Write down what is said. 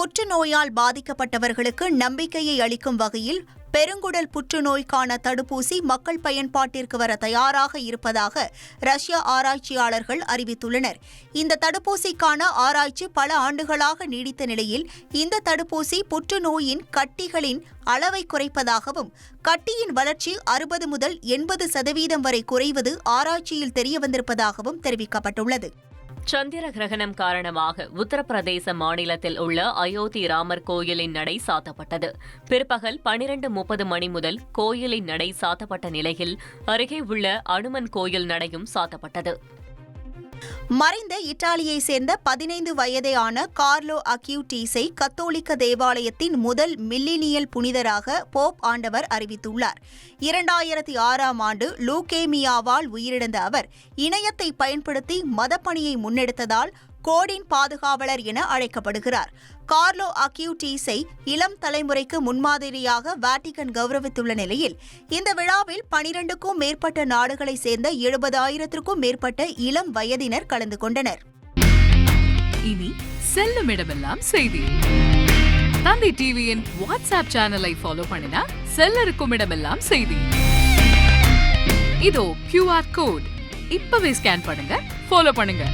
புற்றுநோயால் பாதிக்கப்பட்டவர்களுக்கு நம்பிக்கையை அளிக்கும் வகையில் பெருங்குடல் புற்றுநோய்க்கான தடுப்பூசி மக்கள் பயன்பாட்டிற்கு வர தயாராக இருப்பதாக ரஷ்ய ஆராய்ச்சியாளர்கள் அறிவித்துள்ளனர். இந்த தடுப்பூசிக்கான ஆராய்ச்சி பல ஆண்டுகளாக நீடித்த நிலையில் இந்த தடுப்பூசி புற்றுநோயின் கட்டிகளின் அளவை குறைப்பதாகவும் கட்டியின் வளர்ச்சி அறுபது முதல் எண்பது சதவீதம் வரை குறைவது ஆராய்ச்சியில் தெரியவந்திருப்பதாகவும் தெரிவிக்கப்பட்டுள்ளது. சந்திர கிரகணம் காரணமாக உத்தரப்பிரதேச மாநிலத்தில் உள்ள அயோத்தி ராமர் கோயிலின் நடை சாத்தப்பட்டது. பிற்பகல் பனிரெண்டு முப்பது மணி முதல் கோயிலின் நடை சாத்தப்பட்ட நிலையில் அருகே உள்ள அனுமன் கோயில் நடையும் சாத்தப்பட்டது. மறைந்த இத்தாலியை சேர்ந்த பதினைந்து வயதே ஆன கார்லோ அக்யூட்டீஸை கத்தோலிக்க தேவாலயத்தின் முதல் மில்லினியல் புனிதராக போப் ஆண்டவர் அறிவித்துள்ளார். இரண்டாயிரத்தி ஆறாம் ஆண்டு லூகேமியாவால் உயிரிழந்த அவர் இணையத்தை பயன்படுத்தி மதப்பணியை முன்னெடுத்ததால் கோடின் பாதுகாவலர் என அழைக்கப்படுகிறார். கார்லோ அக்யூட்டீஸை இளம் தலைமுறைக்கு முன்மாதிரியாக வாட்டிகன் கௌரவித்துள்ள நிலையில் இந்த விழாவில் பனிரெண்டுக்கும் மேற்பட்ட நாடுகளைச் சேர்ந்த எழுபதாயிரத்திற்கும் மேற்பட்ட இளம் வயதினர் கலந்து கொண்டனர். இனி செல்லும் இடமெல்லாம் செய்தி. தந்தி டிவியின் வாட்ஸ்அப் சேனலை ஃபாலோ பண்ணினா செல்ல இருக்கும் இடமெல்லாம் செய்தி. இதோ கியூஆர் கோட் இப்பவே ஸ்கேன் பண்ணுங்க ஃபாலோ பண்ணுங்க.